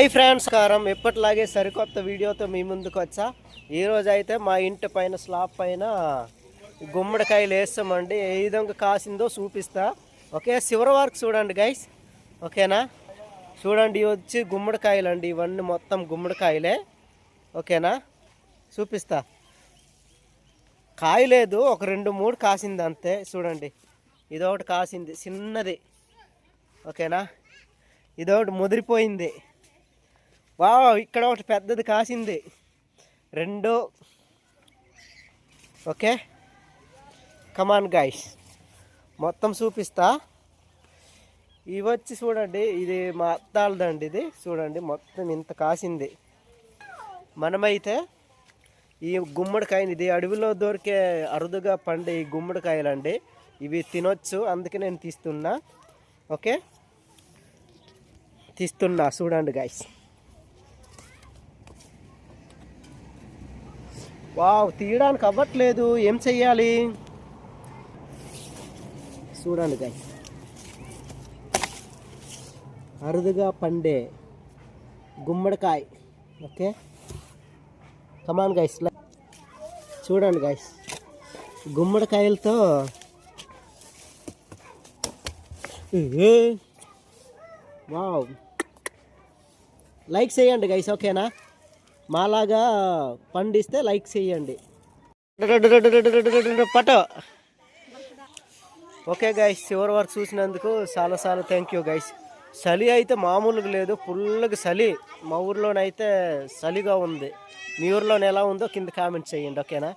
Hi friends కారం. ఎప్పటిలాగే సరికొత్త వీడియోతో మీ ముందుకు వచ్చా. ఈరోజు అయితే మా ఇంటి పైన స్లాబ్ పైన గుమ్మడికాయలు వేస్తామండి. ఏ విధంగా కాసిందో చూపిస్తా. ఓకే చివరి వరకు చూడండి గైస్ ఓకేనా? చూడండి ఇవి వచ్చి గుమ్మడికాయలు అండి ఇవన్నీ మొత్తం గుమ్మడికాయలే. ఓకేనా? చూపిస్తా. కాయలేదు ఒక రెండు మూడు కాసింది అంతే. చూడండి ఇదొకటి కాసింది చిన్నది. ఓకేనా? ఇదొకటి ముదిరిపోయింది. వావ్ ఇక్కడ ఒకటి పెద్దది కాసింది. రెండు. ఓకే. కమాన్ గాయస్ మొత్తం చూపిస్తా. ఇవి వచ్చి చూడండి ఇది మా అత్తాలదండి ఇది. చూడండి మొత్తం ఇంత కాసింది. మనమైతే ఈ గుమ్మడికాయని ఇది అడవిలో దొరికే అరుదుగా పండే ఈ గుమ్మడికాయలండి. ఇవి తినొచ్చు అందుకే నేను తీస్తున్నా. ఓకే? తీస్తున్నా చూడండి గాయస్ వావ్ తీయడానికి అవ్వట్లేదు. ఏం చెయ్యాలి? చూడండి గాయ అరుదుగా పండే గుమ్మడికాయ. ఓకే? కమాన్ గైస్ చూడండి గైస్ గుమ్మడికాయలతో ఏ, వావ్. లైక్ చేయండి గైస్ ఓకేనా మాలాగా పండిస్తే లైక్ చేయండి. పట ఓకే గైస్ చివరి వరకు చూసినందుకు చాలా చాలా థ్యాంక్ యూ గైస్ చలి అయితే మామూలుగా లేదు ఫుల్గా చలి. మా ఊర్లోనైతే చలిగా ఉంది. మీ ఊర్లోనే ఎలా ఉందో కింద కామెంట్ చేయండి ఓకేనా